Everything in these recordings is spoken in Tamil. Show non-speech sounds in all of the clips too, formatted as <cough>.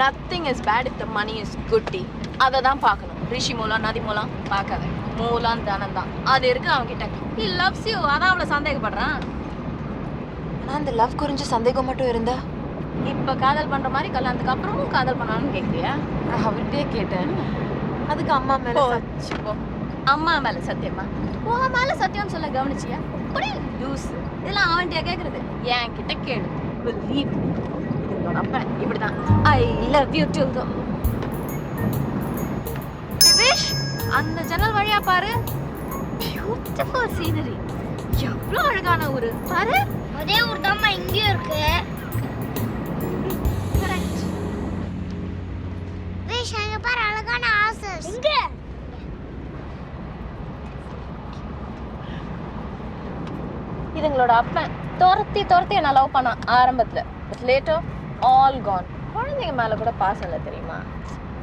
Nothing is bad if the money is good அதை தான் பார்க்கணும். ரிஷி மூலம் நதி மூலம் பார்க்காத. மூலம் தனம் தான். அது இருக்கு அவன்கிட்ட. ஹி லவ்ஸ் யூ அதான் அவளை சந்தேகப்படுறான். ஆனா அந்த லவ் குறிஞ்ச சந்தேகம் மட்டும் இருந்தா? இப்ப காதல் பண்ற மாதிரி கல்யாணத்துக்கு அப்புறமும் காதல் பண்ணான்னு கேக்குறியா? நான் அவர்கிட்டயே கேட்டேன். அதுக்கு அம்மா மேல. அம்மா மேல சத்தியமா? உன் மேல சத்தியம் சொல்ல கவனிச்சியா? லூஸ் இதெல்லாம் அவன்கிட்ட கேக்குறது? என் கிட்ட கேளு. Believe. அப்பன் இப்படிதான் I love you to Nivesh அந்த ஜன்னல் வழியா பாரு. பியூட்டிஃபுல் சீனரி எவ்வளவு அழகான ஊரு. பாரு. அதே ஒரு தாம்மா இங்கேயும் இருக்கு. இதுங்களோட அப்பன். துரத்தி துரத்தி என்ன லவ் பண்ணான் ஆரம்பத்துல. பட் லேட்டர் ஆல் கான் குழந்தைங்க மேலே கூட பாசம் இல்லை தெரியுமா?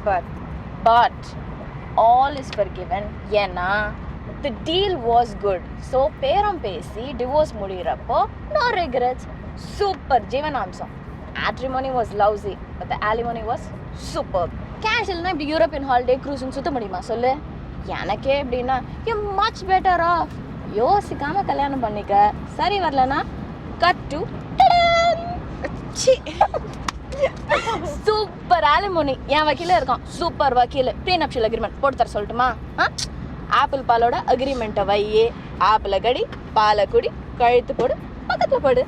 But but all is forgiven ஏன்னா the deal was good so பேரம் பேசி டிவோர்ஸ் முடிகிறப்போ நோ ரிக்ரெட்ஸ் சூப்பர் ஜீவனாம்சம். Matrimony was lousy but the alimony was super கேஷுவல்னா இப்படி யூரோப்பியன் ஹாலிடே க்ரூஸ்னு சுத்த முடியுமா? சொல்லு. எனக்கே எப்படின்னா யூ மச் பெட்டர் ஆஃப் யோசிக்காமல் கல்யாணம் பண்ணிக்க. சரி வரலனா கட் டு சூப்பர் ஆலிமோனி என் வக்கீல இருக்கான். சூப்பர் வக்கீல். ப்ரீனப்ஷியல் அக்ரிமெண்ட் போட்டு தர சொல்லட்டுமா? ஆப்பிள் பாலோட அக்ரிமெண்ட்டை வையே ஆப்பிளை கடி பாலை குடி கழுத்து போடு பக்கத்துல போடு.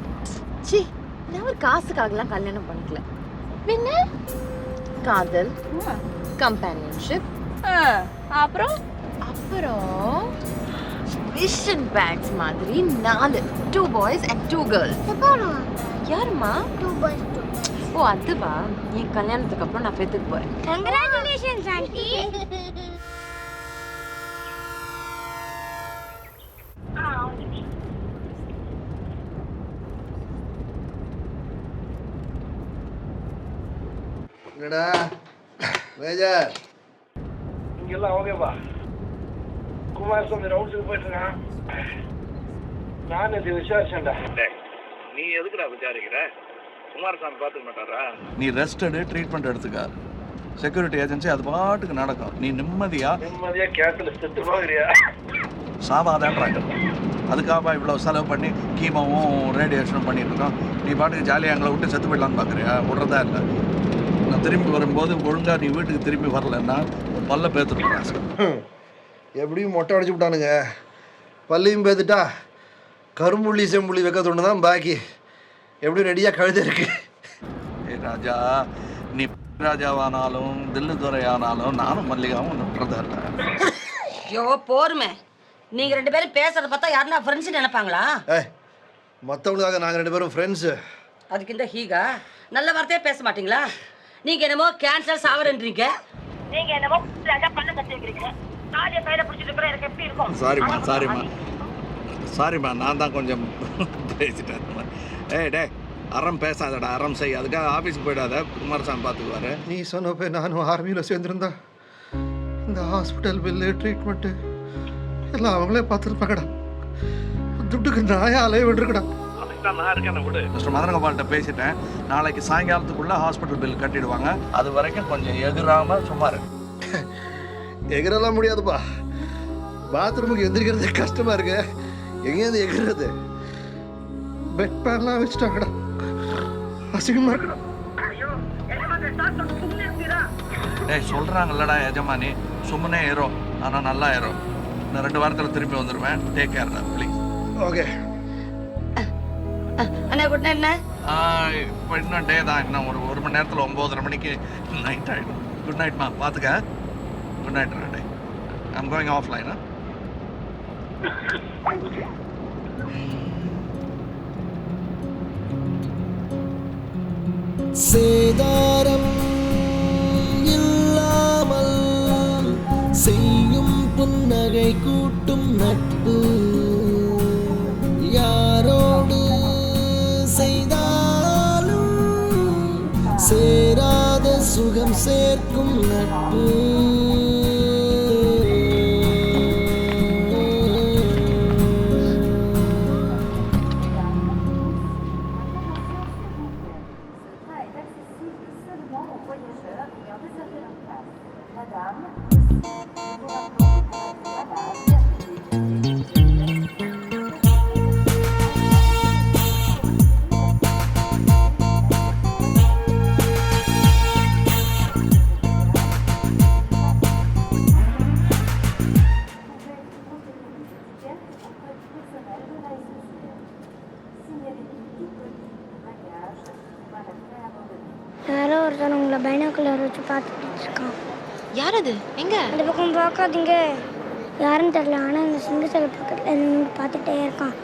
ச்சீ நான் ஒரு காசுக்காகலாம் கல்யாணம் பண்ணிக்கல. பின்ன? காதல் கம்பேனியன்ஷிப் அப்புறம்? அப்புறம் விஷன் பேக்ஸ் மாதிரி நாலு. Two boys and two girls யாருமா டூ பஸ் டூ ஓ அதுவா? என் கல்யாணத்துக்கு அப்புறம் நான் பெத்துக்கு போறேன். கங்க்ராச்சுலேஷன்ஸ் ஆண்டி என்னடா? மேஜர். இங்கெல்லாம் ஓகேப்பா. குமாரசாமி ரவுண்ட்ஸுக்கு போயிட்டு இருக்கான். நான் இது விசாரிச்சேன்டா. நீ எதுக்குடா விசாரிக்கிற? குமாரசாமி பார்த்துக்க மாட்டாரா? நீ ரெஸ்ட் எடு ட்ரீட்மெண்ட் எடுத்துக்க. செக்யூரிட்டி ஏஜென்சி அது பாட்டுக்கு நடக்கும். நீ நிம்மதியா நிம்மதியா கேட்டில் செத்து போகிறியா? சாவாதான்றாங்க. அதுக்காக இவ்வளோ செலவு பண்ணி கீமாவும் ரேடியேஷனும் பண்ணிட்டு இருக்கோம் நீ பாட்டுக்கு ஜாலியாக எங்களை விட்டு செத்து போயிடலான்னு பார்க்குறியா விட்றதா இல்லை. நான் திரும்பி வரும்போது ஒழுங்காக நீ வீட்டுக்கு திரும்பி வரலன்னா பல்ல பேத்துருப்பேன் <laughs> எப்படியும் மொட்டை அடிச்சு விட்டானுங்க. பள்ளியும் பேத்துட்டா கரும்புள்ளி செம்புள்ளி வைக்க தோணு தான் பாக்கி. எப்படியும் ரெடியாக கழுத இருக்கு ஏ ராஜா நீ ராஜாவானாலும் தில்லு துறையானாலும் நானும் மல்லிகாவும் விட்றதா இல்லை. ஐயோ போருமே. நீங்க ரெண்டு பேரும் பேசுறத பார்த்தா யாருன்னா ஃப்ரெண்ட்ஸ் நினைப்பாங்களா? ஏய் மற்றவங்களுக்காக நாங்கள் ரெண்டு பேரும் ஃப்ரெண்ட்ஸு அதுக்கு இந்த ஹீகா நல்ல வார்த்தையே பேச மாட்டீங்களா? நீங்க என்னமோ கேன்சர் சாவரன்றீங்க நீங்க என்னமோ ராஜா பண்ண கத்துக்கிறீங்க காலிய கையில பிடிச்சிட்டு இருக்கிற எனக்கு எப்படி இருக்கும்? சாரிம்மா சாரிம்மா சாரிம்மா நான் தான் கொஞ்சம் பேசிட்டேன். ஏய் டே அறம் பேசாதடா அறம் செய். அதுக்காக ஆஃபீஸுக்கு போயிடாத குமாரசாமி பார்த்துக்குவாரு நீ சொன்னப்போ நானும் ஆர்மியில் சேர்ந்துருந்தா இந்த ஹாஸ்பிட்டல் பில்லு ட்ரீட்மெண்ட்டு எல்லாம் அவங்களே பார்த்துருப்பாங்கடா. துட்டுக்கு நாயா அலைய விட்டுருக்கடா மிஸ்டர் மதனகோபால்கிட்ட பேசிட்டேன். நாளைக்கு சாயங்காலத்துக்குள்ள ஹாஸ்பிட்டல் பில் கட்டிடுவாங்க. அது வரைக்கும் கொஞ்சம் எதிராம சும்மா இரு. எகிரெல்லாம் முடியாதுப்பா. பாத்ரூமுக்கு எந்திரிக்கிறது கஷ்டமா இருக்கு. எங்கேருந்து எகிறது பெட் பேர்லாம் வச்சுட்டாங்கடா அசிங்கமா இருக்குடா டேய் சொல்கிறாங்கல்லடா எஜமானி சும்முனே ஏறும் ஆனால் நல்லா ஏறும் நான் ரெண்டு வாரத்தில் திரும்பி வந்துடுவேன் டேக் கேர்டா ப்ளீஸ் ஓகே அண்ணா குட் என்ன இப்போ இன்னும் டே தான் இன்னும் ஒரு ஒரு மணி நேரத்தில் ஒம்போதரை மணிக்கு நைட் ஆகிடும் குட் நைட்மா பார்த்துக்க குட் நைட் டே ஐம் கோயிங் ஆஃப்லைனா சேதாரம் இல்லாமல் செய்யும் புன்னகை கூட்டும் நட்பு. யாரோடு செய்தாலும் சேராத சுகம் சேர்க்கும் நட்பு. பார்க்காதீங்க. யாருன்னு தெரியல. ஆனால் அந்த சிங்க சிலை பக்கத்தில் நின்று பார்த்துட்டே இருக்கான்.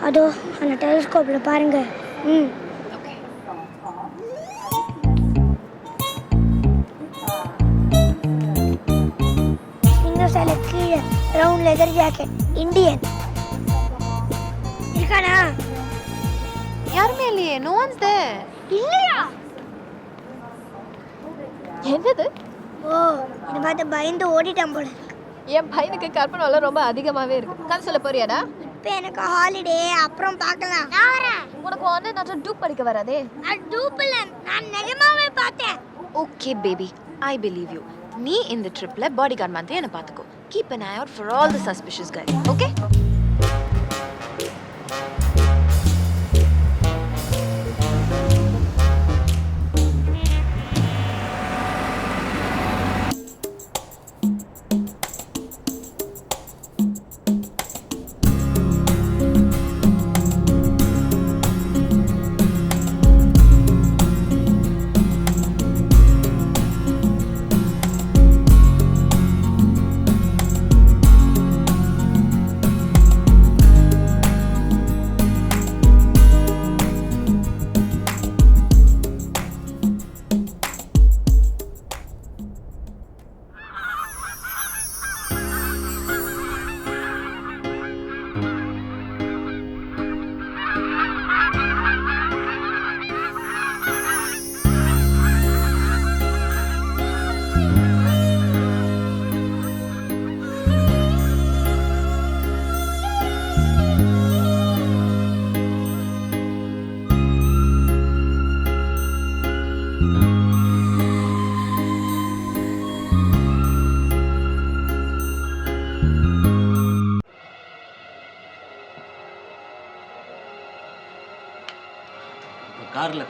அதோ அந்த டெலிஸ்கோப்பில் பாருங்க. ம். சிங்க சிலை கீழே ரவுண்ட் லெதர் ஜாக்கெட் இந்தியன் இருக்கானா? யாருமே இல்லையே. நோ ஒன்ஸ் தேர் இல்லையா? என்னது? ஓ இதை பார்த்து பயந்து ஓடிட்டான் போல இருக்கு. என் பையனுக்கு கற்பனை ரொம்ப அதிகமாவே இருக்கு. கதை சொல்ல போறியாடா? இப்போ எனக்கு ஹாலிடே அப்புறம் பார்க்கலாம். நான் வரேன். உனக்கு ஒன்னு நான் டூப் படிக்க வராதே. நான் டூப்பில் நான் நிஜமாவே பார்த்தேன். Okay baby I believe you நீ இந்த ட்ரிப்ல பாடி கார்டு மாதிரி என்ன பார்த்துக்கோ. Keep an eye out for all the suspicious guys. Okay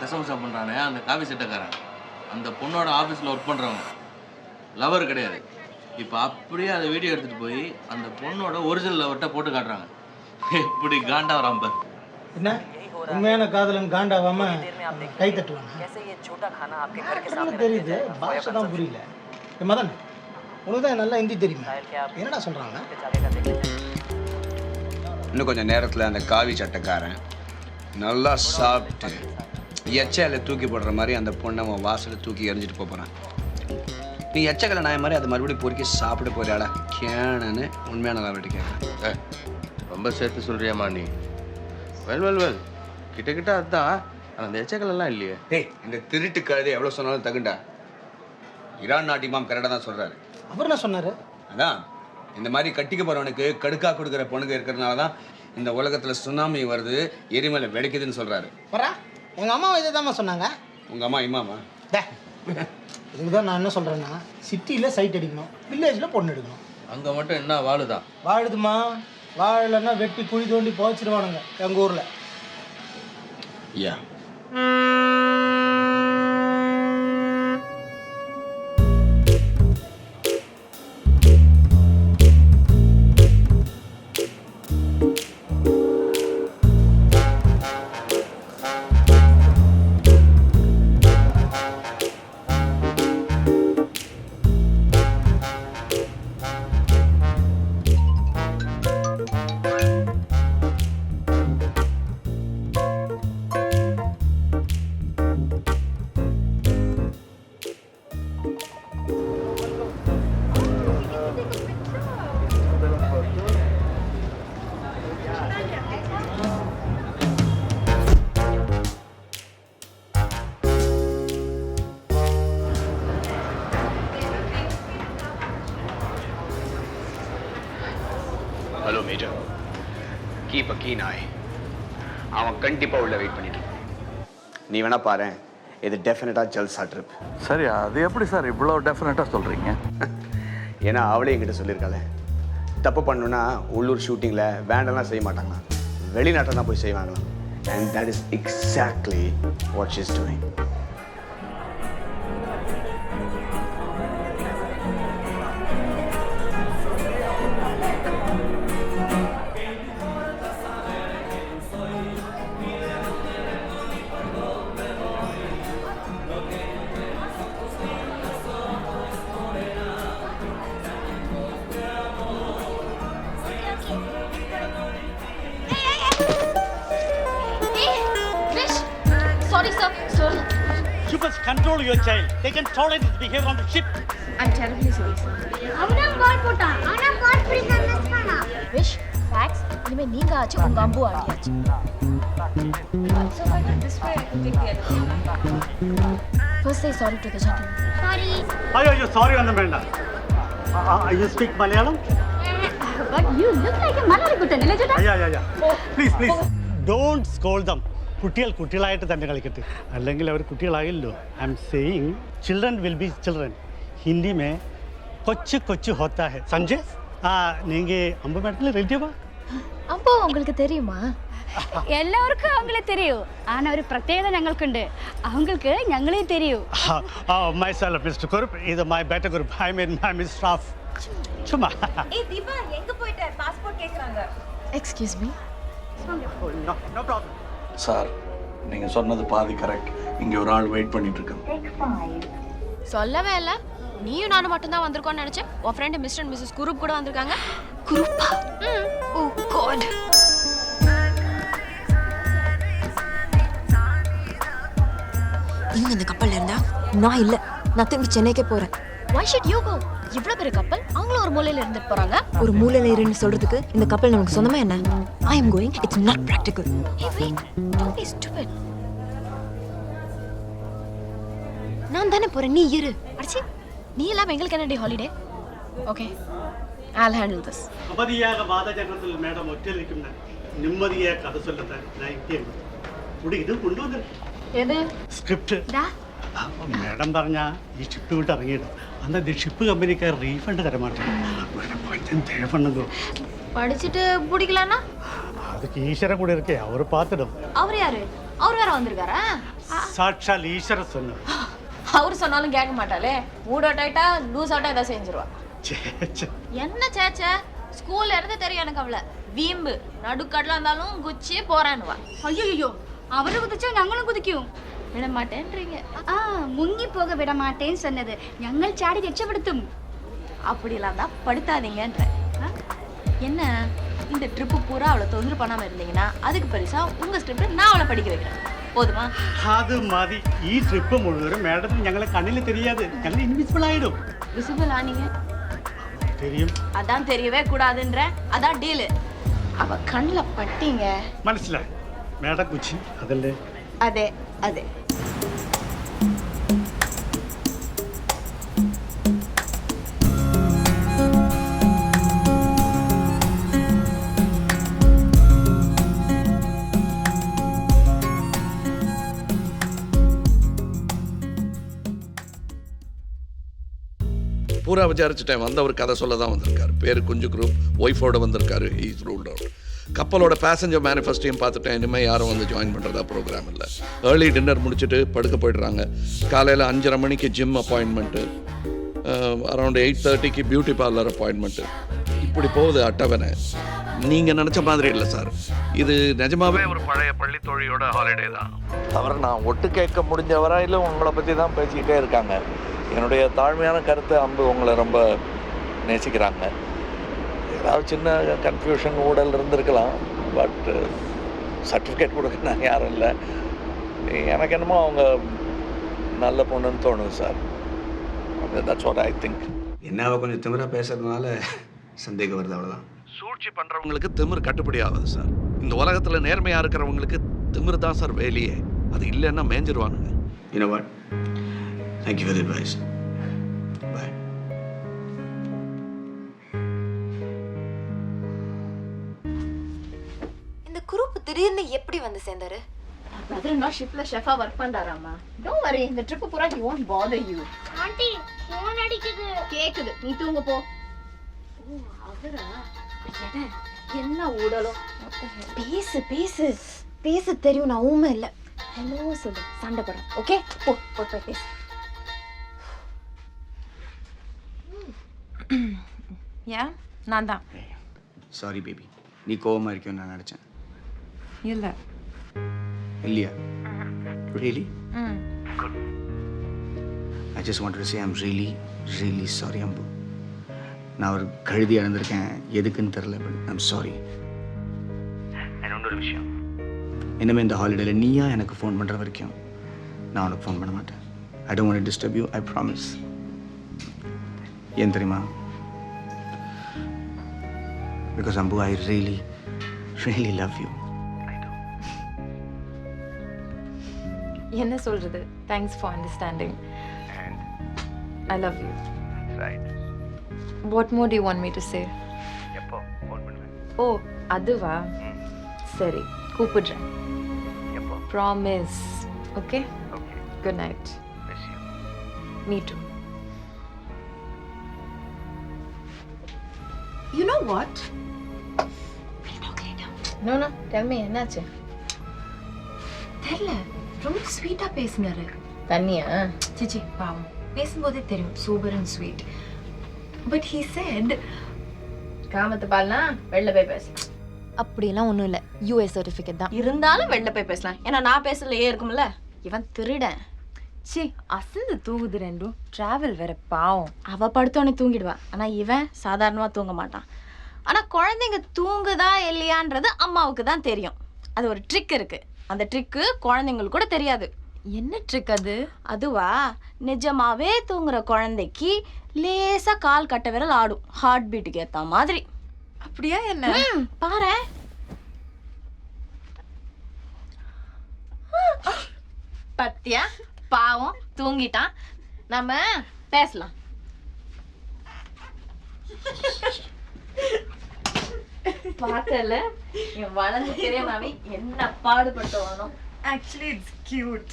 கசமசா பண்ணுறானே அந்த காஃபி செட்டக்காரன் அந்த பொண்ணோட ஆஃபீஸில் ஒர்க் பண்ணுறவன் லவர் கிடையாது. இப்போ அப்படியே அதை வீடியோ எடுத்துகிட்டு போய் அந்த பொண்ணோட ஒரிஜினல் லவர்கிட்ட போட்டு காட்டுறாங்க. எப்படி காண்டா வராம பாரு. என்ன? உண்மையான காதலன் காண்டாவாம கை தட்டுவாங்க தெரியுது. பாஷை தான் புரியல. மதன் உனக்கு தான் நல்லா ஹிந்தி தெரியுமா. என்னடா சொல்றாங்க? இன்னும் கொஞ்சம் நேரத்தில் அந்த காவி சட்டைக்காரன் நல்லா சாப்பிட்டு எச்சையில தூக்கி போடுற மாதிரி அந்த பொண்ணை அவன் வாசலில் தூக்கி எறிஞ்சிட்டு போப் போகிறான் நீ எச்சக்கலை நாய மாதிரி அதை மறுபடியும் பொறுக்கி சாப்பிட போறியாடா? கேனன்னு உண்மையான லவர்கிட்ட கேட்குறேன் ரொம்ப சேர்த்து சொல்றியாம்மா நீ. வெல் வெல் வெல் கிட்ட கிட்ட அதுதான் ஆனா அந்த எச்சக்கல் எல்லாம் இல்லையே. டேய் இந்த திருட்டு கழுதை எவ்வளோ சொன்னாலும் தகுண்டா? இரான் நாட்டு இமாம் கரெக்டாக தான் சொல்கிறாரு அவர் என்ன சொன்னாரு? அதான். இந்த மாதிரி கட்டிக்க போகிறவனுக்கு கடுக்கா கொடுக்குற பொண்ணுங்க இருக்கிறதுனால தான் இந்த உலகத்தில் சுனாமி வருது எரிமலை வெடிக்குதுன்னு சொல்கிறாரு வரா. எங்க அம்மாவை இதை தாம்மா சொன்னாங்க. உங்கள் அம்மா இமாமா? டே. இதுக்கு தான் நான் என்ன சொல்றேன்னா சிட்டியில் சைட் அடிக்கணும் வில்லேஜில் பொண்ணு எடுக்கணும். அங்க மட்டும் என்ன வாழுதான் வாழுதுமா வாழலைன்னா வெட்டி குழி தோண்டி புதைச்சிடுவானுங்க எங்கள் ஊரில். Yeah. Hello major keep a keen eye அவன் கண்டிப்பாக உள்ள வெயிட் பண்ணிட்டு. நீ வேணா பாரு இது டெஃபினட்டாக ஜல்சா ட்ரிப் சரி அது எப்படி சார் இவ்வளோ டெஃபினட்டாக சொல்கிறீங்க <laughs> ஏன்னா அவளே என்கிட்ட சொல்லியிருக்காளே. தப்பு பண்ணணுன்னா உள்ளூர் ஷூட்டிங்கில் வேண்டெல்லாம் செய்ய மாட்டாங்களாம். வெளிநாட்டில் தான் போய் செய்வாங்களாம். And that is exactly what she's doing control your child. They can tolerate his behavior on the ship. I'm terribly sorry, sir. அவனும் கோல் போட்டான் அவனும் கோல் பிடிக்க மிஸ் பண்ணான் விஷ் ஃபேக்ஸ் இனிமே நீங்க ஆச்சு உங்க அம்பு ஆடியாச்சு So why not this way? Take the other. First say sorry to the gentleman. Sorry. Why are you ஐயோ ஐயோ சாரி ஒன்றும் வேண்டாம் you speak Malayalam? But you look like a Malayali gutta, Nilajata. yeah. ஐயா ஐயா please please don't scold them കുട്ടികൾ കുട്ടികളായിട്ട് തന്നെ കളിക്കട്ടെ അല്ലെങ്കിൽ അവർ കുട്ടികളാകില്ലോ I am saying children will be children Hindi may കൊച്ചു കൊച്ചു ഹോത്താ ഹെ സഞ്ജയ് ആ നീങ്ക അമ്പ മേഡത്തിൽ റിലേറ്റീവാ அப்போ உங்களுக்கு தெரியுமா എല്ലാവർക്കും അവങ്ങളെ തെരിയൂ ആന ഒരു പ്രത്യേകത ഞങ്ങൾക്കുണ്ട് അവങ്ങൾക്ക് ഞങ്ങളെ തെരിയൂ മൈ സെൽഫ് മിസ്റ്റർ കുറുപ്പ് ഇത് my better Kurup I mean my miss staff ചുമ്മാ ஏய் தீபா எங்க போயிட்ட பாஸ்போர்ட் கேக்குறாங்க excuse me no no problem sir நீங்கள் சொன்னது பாதி கரெக்ட் இங்கே ஒரு ஆள் வெயிட் பண்ணிட்டு இருக்கேன் சொல்லவே இல்ல. நீயும் நானும் மட்டும் தான் வந்திருக்கோம்னு நினைச்சேன். உன் friend mister and missus Kurup கூட வந்திருக்காங்க. குரூப்பா? ஓ காட் நீங்க இந்த கப்பல்ல இருந்தா? நான் இல்ல. நான் திரும்பி சென்னைக்கே போறேன். Why should you go? இவ்வளவு பெரிய கப்பல் அவங்களும் ஒரு மூலையில இருந்து போறாங்க? ஒரு மூலையில இருந்து சொல்றதுக்கு இந்த கப்பல் நமக்கு சொந்தமா என்ன? I am going it's not practical நான் தானே போறேன். நீ இரு. அடிச்சி. நீ எல்லாம் எங்களுக்கு என்னடி holiday okay I'll handle this அவதியாக வாதஜனத்தில் மேடம் ஒற்றிருக்கும் நிம்மதியாக கதை சொல்லத்தான் நான் இங்கே. முடியுது கொண்டு வந்து எது? ஸ்கிரிப்ட் സ്ക്രിപ്റ്റ് മേഡം പറഞ്ഞ ഈ ഷിപ്പ് വിട്ട് ഇറങ്ങിയിട്ട് അന്ന് ഇത് ഷിപ്പ് കമ്പനിക്കാർ റീഫണ്ട് തരമാട്ടേ கொஞ்சம் தேவை பண்ணுங்க படிச்சுட்டு பிடிக்கலன்னா அதுக்கு ஈஸ்வரன் கூட இருக்கே அவர் பார்த்துடும் அவர் யாரு அவர் வேற வந்திருக்காரா சாட்சால் ஈஸ்வர சொன்னார் அவர் சொன்னாலும் கேட்க மாட்டாளே மூட் அவுட் ஆயிட்டா லூஸ் அவுட்டா ஏதாவது செஞ்சிருவா சே, சே. என்ன சேச்சே ஸ்கூல்ல இருந்து தெரியும் எனக்கு அவள வீம்பு நடுக்கடல இருந்தாலும் குச்சி போறான்னுவா ஐயோ அவரை குதிச்சா ഞങ്ങളും കുതിക്കും விட மாட்டேன்றீங்க ആ മുങ്ങി പോക വിട മാട്ടേന്ന് சொன்னது ഞങ്ങൾ ചാടി രക്ഷപ്പെടുത്തും அப்படிலாம் தான் படுத்தாதீங்கன்ற ஆ? என்ன இந்த ட்ரிப்பு பூரா அவளை தொந்தரவு பண்ணாம இருந்தீங்கன்னா அதுக்கு பரிசா உங்க ஸ்கிரிப்ட் நான் அவளை படிக்க வைக்கிறேன் போதுமா അത് മതി ഈ ട്രിപ്പ് മുഴുവനും മേഡത്തിന് ഞങ്ങളെ കണ്ണിൽ தெரியாது ഞങ്ങൾ ഇൻവിസിബിൾ ആയിടും விசிபிள் ஆனீங்க தெரியும் அதான் தெரியவே கூடாதுன்ற அதான் டீலு அவ கண்ணில் பட்டீங்க മനസ്സിലായി മേഡം കുച്ചി അതല്ലേ அதே அதே பூரா விசாரிச்சுட்டேன். வந்தவர் கதை சொல்ல தான் வந்திருக்காரு. பேர் குஞ்சு குரூப் ஒய்ஃபோட வந்திருக்காரு. இஸ் ரூல்ட் அவுட் கப்பலோட பேசஞ்சர் மேனிஃபெஸ்டையும் பார்த்துட்டேன். இனிமேல் யாரும் வந்து ஜாயின் பண்ணுறதா ப்ரோக்ராம் இல்லை. ஏர்லி டின்னர் முடிச்சுட்டு படுக்க போயிடுறாங்க. காலையில் அஞ்சரை மணிக்கு ஜிம் அப்பாயின்மெண்ட்டு அரௌண்ட் எயிட் தேர்ட்டிக்கு பியூட்டி பார்லர் அப்பாயின்மெண்ட்டு இப்படி போகுது அட்டவணை. நீங்கள் நினச்ச மாதிரி இல்லை சார் இது நிஜமாவே ஒரு பழைய பள்ளி தொழிலோட ஹாலிடே தான். அவரை நான் ஒட்டு கேட்க முடிஞ்ச வரையிலும் உங்களை பற்றி தான் பேசிக்கிட்டே இருக்காங்க? என்னுடைய தாழ்மையான கருத்து அம்பு உங்களை ரொம்ப நேசிக்கிறாங்க. ஏதாவது சின்ன கன்ஃபியூஷன் ஊழல் இருந்திருக்கலாம் பட் சர்டிஃபிகேட் கொடுக்க நான் யாரும் இல்லை. எனக்கு என்னமோ அவங்க நல்ல பொண்ணுன்னு தோணுது sir that's what I think என்ன அவ கொஞ்சம் திமிரா பேசுறதுனால சந்தேகம் வருது அவ்வளோதான் சூழ்ச்சி பண்ணுறவங்களுக்கு திமிர் கட்டுப்படி ஆகுது சார் இந்த உலகத்தில் நேர்மையாக இருக்கிறவங்களுக்கு திமிர் தான் சார் வேலையே. அது இல்லைன்னா மேஞ்சிருவானுங்க. You know what? Thank you for the advice. Bye. இந்த குரூப் திடீர்னு எப்படி வந்து சேர்ந்தாரு? பிரதர் இன்னும் ஷிப்ல ஷெஃபா ஒர்க் பண்றாராமா டோன்ட் வரி இந்த ட்ரிப் பூரா he won't bother you. Aunty phone அடிக்குது. கேக்குது. நீ தூங்க போ. அவரா? எட என்ன ஊடலும்? பேசு பேசு. பேச தெரியும் நான் ஊமை இல்லை. ஹலோ சொல்லு. சண்டை போட ஓகே போ போ போய் பேசு. ஏன் நான் தான் சாரி பேபி நீ கோவமாக இருக்கியோன்னு நான் நினச்சேன். இல்லை. இல்லையா? ரியலி ம். I just want to say I'm really really sorry Ambu. நான் ஒரு கழுதி இழந்திருக்கேன். எதுக்குன்னு தெரில பட் ஐம் சாரி இன்னொரு விஷயம். இனிமேல் இந்த ஹாலிடேல நீயா எனக்கு ஃபோன் பண்ணுற வரைக்கும் நான் உனக்கு ஃபோன் பண்ண மாட்டேன். I don't want disturb you I promise ஏன் தெரியுமா? Because Ambu I really really love you என்ன சொல்றது? Thanks for understanding I love you right what more do you want me to say எப்போ? ஃபோன் பண்ணுவேன். ஓ அதுவா? சரி கூப்பிடுறேன். எப்போ? Promise okay okay good night me too what no no tell me என்னாச்சு? தெரியல. ரொம்ப ஸ்வீட்டாக பேசினாரு. தண்ணியா? சிச்சி பாவம். பேசும்போதே தெரியும். Super and sweet but he said காமத்து பால்லாம் வெளில போய் பேசு. அப்படியெல்லாம் ஒன்றும் இல்லை. யூஎஸ் சர்டிஃபிகேட் தான். இருந்தாலும் வெளில போய் பேசலாம். ஏன்னா நான் பேசலையே இருக்கும்ல. இவன் திருடன். சி அசந்து தூங்குது ரெண்டும். ட்ராவல் வேற பாவம். அவ படுத்தோடனே தூங்கிடுவா. ஆனா இவன் சாதாரணமா தூங்க மாட்டான். ஆனா குழந்தைங்க தூங்குதா இல்லையான்றது அம்மாவுக்கு தான் தெரியும். அது ஒரு ட்ரிக் இருக்கு. அந்த ட்ரிக்கு குழந்தைங்களுக்கு கூட தெரியாது. என்ன ட்ரிக் அது? அதுவா? நிஜமாவே தூங்குற குழந்தைக்கு லேசா கால் கட்ட விரல் ஆடும். ஹார்ட் பீட்டுக்கு ஏத்த மாதிரி. அப்படியா என்ன? ம், பாரேன் பத்தியா? பாவம் தூங்கிட்டான். நம்ம பேசலாம். பார்த்தல? என் வளர்ந்து தெரியாமவே என்ன பாடுபட்டுவானோ. ஆக்சுவலி இட்ஸ் கியூட்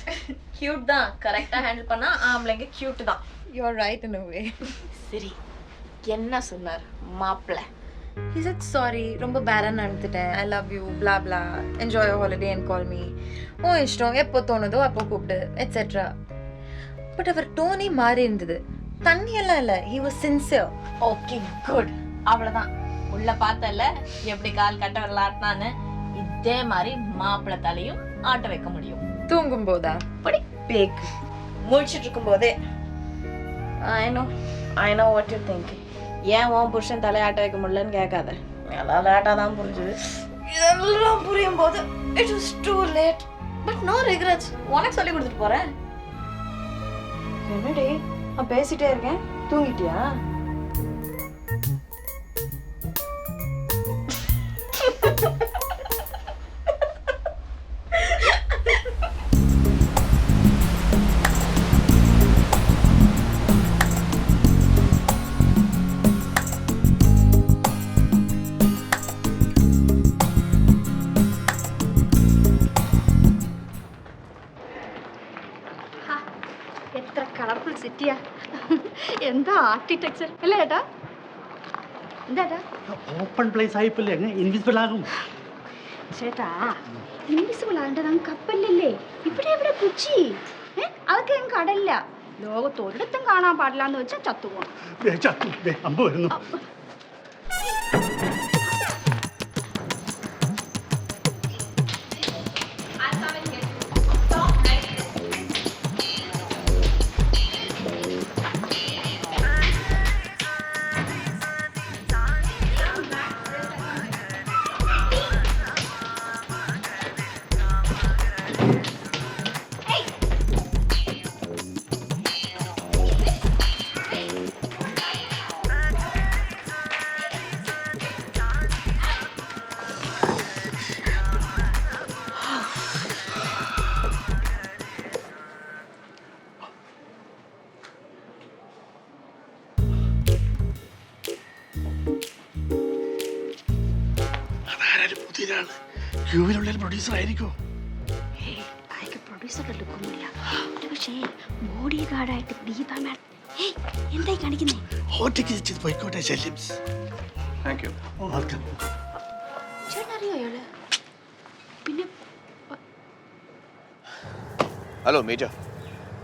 கியூட் தான். கரெக்டா ஹேண்டில் பண்ணா ஆம்பளைங்க கியூட் தான். You are right in way சரி என்ன சொன்னார் மாப்பிள்ளை He said sorry ரொம்ப பேடாக நடந்துட்டேன். I love you blah blah. Enjoy holiday and call me oh இஷ்டம் எப்போ தோணுதோ அப்போ கூப்பிடு எட்ஸெட்ரா பட் அவர் டோனே மாறி இருந்தது. தண்ணியெல்லாம் இல்லை. He was sincere okay good அவ்வளவுதான். உள்ள பார்த்தல எப்படி கால் கட்ட வரல ஆட்டினான்னு. இதே மாதிரி மாப்பிள்ளை தலையும் ஆட்ட வைக்க முடியும். தூங்கும் போதா படி. பேக் முழிச்சிட்டு இருக்கும் போதே I know I know what you think ஏன் உன் புருஷன் தலையாட்ட வைக்க முடியலன்னு கேட்காத. எல்லாம் லேட்டாக தான் புரிஞ்சுது. இதெல்லாம் புரியும் போது it was too late but no regrets உனக்கு சொல்லி கொடுத்துட்டு போறேன். என்னடி? நான் பேசிட்டே இருக்கேன். தூங்கிட்டியா? ആർക്കിടെക്ചർ അല്ലേ ഏട്ടാ? എന്താ ഓപ്പൺ പ്ലേസ് ആയിപ്പല്ലേ ഇൻവിസിബിൾ ആകും. ചേട്ടാ ഇൻവിസിബിൾ ആകേണ്ടത് അങ്ങ് കപ്പലിലല്ലേ? ഇവിടെ ഇവിടെ കുച്ചി. അതൊക്കെ അങ്ങ് കടലില്ല ലോകത്ത് ഒരിടത്തും കാണാൻ പാടില്ല എന്ന് വെച്ചാൽ ചത്തുപോകണം ചത്തു, അമ്പ വരുന്നു. അതാരും പുതിയതാണ് യുവിലുള്ള പ്രൊഡ്യൂസർ ആയിരിക്കും എടുക്കുന്നില്ല ഒരു പക്ഷേ ബോഡി ഗാർഡായിട്ട് ദീപ മാഡം ഏയ് എന്തായി കാണിക്കുന്നേ ഹോട്ടേക്ക് വെച്ചത് പോയിക്കോട്ടെ ശല്യംസ് താങ്ക് യു വെൽക്കം ചേട്ടൻ അറിയോ അയാള് പിന്നെ ஹலோ மேஜர்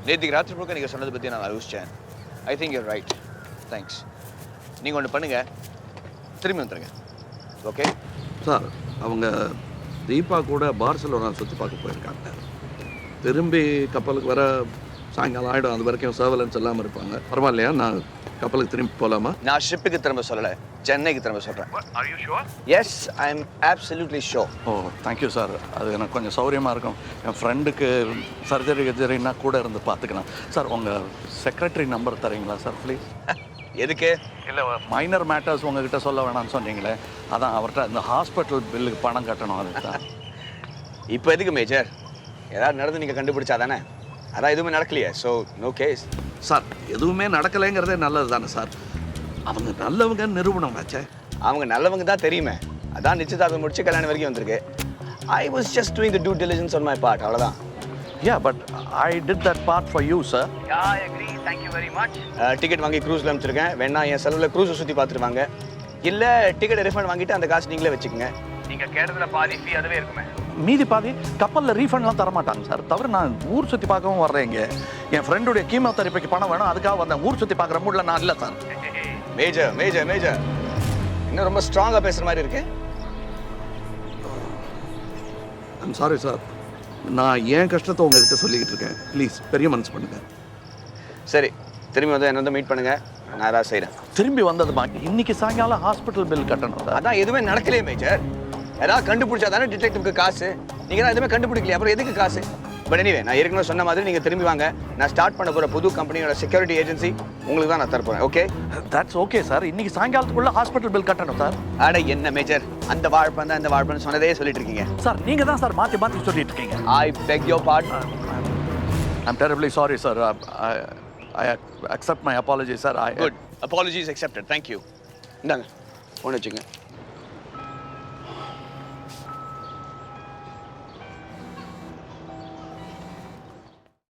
நேற்றுக்கு ராத்திரி முழுக்க நீங்கள் சொன்னதை பற்றி நான் யோசித்தேன் I think you're right thanks நீங்கள் ஒன்று பண்ணுங்கள் திரும்பி வந்துடுங்க ஓகே சார் அவங்க தீபா கூட பார்சலோனா சுற்றி பார்க்க போயிருக்காங்க. திரும்பி கப்பலுக்கு வர சாயங்காலம் ஆகிடும் அது வரைக்கும் சர்வலன்ஸ் இல்லாமல் இருப்பாங்க. பரவாயில்லையா? நான் கப்பலுக்கு திரும்பி போகலாமா நான் ஷிப்புக்கு திரும்ப சொல்லலை. சென்னைக்கு திரும்ப சொல்கிறேன் Are you sure? Yes I am absolutely sure oh thank you sir அது எனக்கு கொஞ்சம் சௌகரியமாக இருக்கும். என் ஃப்ரெண்டுக்கு சர்ஜரி கர்ஜரின்னா கூட இருந்து பார்த்துக்கலாம். சார் உங்கள் செக்ரட்டரி நம்பர் தரீங்களா சார் ப்ளீஸ் <laughs> எதுக்கு? இல்லை மைனர் மேட்டர்ஸ் உங்ககிட்ட சொல்ல வேணாம்னு சொன்னீங்களே. அதான் அவர்கிட்ட இந்த ஹாஸ்பிட்டல் பில்லுக்கு பணம் கட்டணும் அதுக்கு. <laughs> தான் இப்போ எதுக்கு மேஜர் ஏதாவது நடந்து நீங்கள் கண்டுபிடிச்சா தானே? அதான் எதுவுமே நடக்கலையே ஸோ நோ கேஸ் சார் எதுவுமே நடக்கலைங்கிறதே நல்லது தானே சார் அவங்க நல்லவங்க நிரூபணம் ஆச்சே அவங்க நல்லவங்க தான் தெரியுமே. அதான் நிச்சயதார்த்தம் முடிச்சு கல்யாணம் வரைக்கும் வந்திருக்கு. I was just doing the due diligence on my part அவ்வளோதான் yeah but I did that part for you sir ticket வாங்கி க்ரூஸில் அனுப்பிச்சிருக்கேன். வேணா என் செலவில் க்ரூஸை சுற்றி பார்த்துட்டு வாங்க இல்லை டிக்கெட் ரிஃபண்ட் வாங்கிட்டு அந்த காசு நீங்களே வச்சுக்கோங்க. நீங்கள் கேட்டதில் பாதி ஃபீ அதுவே இருக்குமே. மீதி பாதி கப்பலில் ரீஃபண்ட்லாம் தர மாட்டாங்க சார் தவிர நான் ஊர் சுற்றி பார்க்கவும் வர்றேன் இங்கே. என் ஃப்ரெண்டுடைய கீமோ தெரப்பிக்கு பணம் வேணும் அதுக்காக வந்தேன். ஊர் சுற்றி பார்க்குற மூடில் நான் இல்லை சார் மேஜர் மேஜர் மேஜர். இன்னும் ரொம்ப ஸ்ட்ராங்காக பேசுகிற மாதிரி இருக்கு. ஐம் சாரி சார் நான் ஏன் கஷ்டத்தை உங்ககிட்ட சொல்லிக்கிட்டு இருக்கேன். ப்ளீஸ் பெரிய மனசு பண்ணுங்க. சரி திரும்பி வந்து என்ன வந்து மீட் பண்ணுங்க. நான் ஏதாவது செய்கிறேன் திரும்பி வந்ததுமா? இன்னைக்கு சாயங்காலம் ஹாஸ்பிட்டல் பில் கட்டணும். அதான் எதுவுமே நடக்கலையே மேஜர் ஏதாவது கண்டுபிடிச்சா தானே டிடெக்டிவ்க்கு காசு? நீங்கள் தான் எதுவுமே கண்டுபிடிக்கலையே அப்புறம் எதுக்கு காசு? பட் எனிவே நான் ஏற்கனவே சொன்ன மாதிரி நீங்கள் திரும்பி வாங்க. நான் ஸ்டார்ட் பண்ண போகிற புது கம்பெனியோட செக்யூரிட்டி ஏஜென்சி உங்களுக்கு தான் நான் தரப்போகிறேன் ஓகே தட்ஸ் ஓகே சார் இன்னைக்கு சாயங்காலத்துக்குள்ள ஹாஸ்பிட்டல் பில் கட்டணும் சார் அட என்ன மேஜர் அந்த வாழ்ப்பன் தான் இந்த வாழ்ப்பன் சொன்னதே சொல்லிட்டு இருக்கீங்க. சார் நீங்கள் தான் சார் மாற்றி மாற்றி சொல்லிட்டு இருக்கீங்க. I beg your pardon I'm terribly sorry sir I accept my apology sir I good apologies accepted thank you இந்தாங்க ஃபோன் வச்சுங்க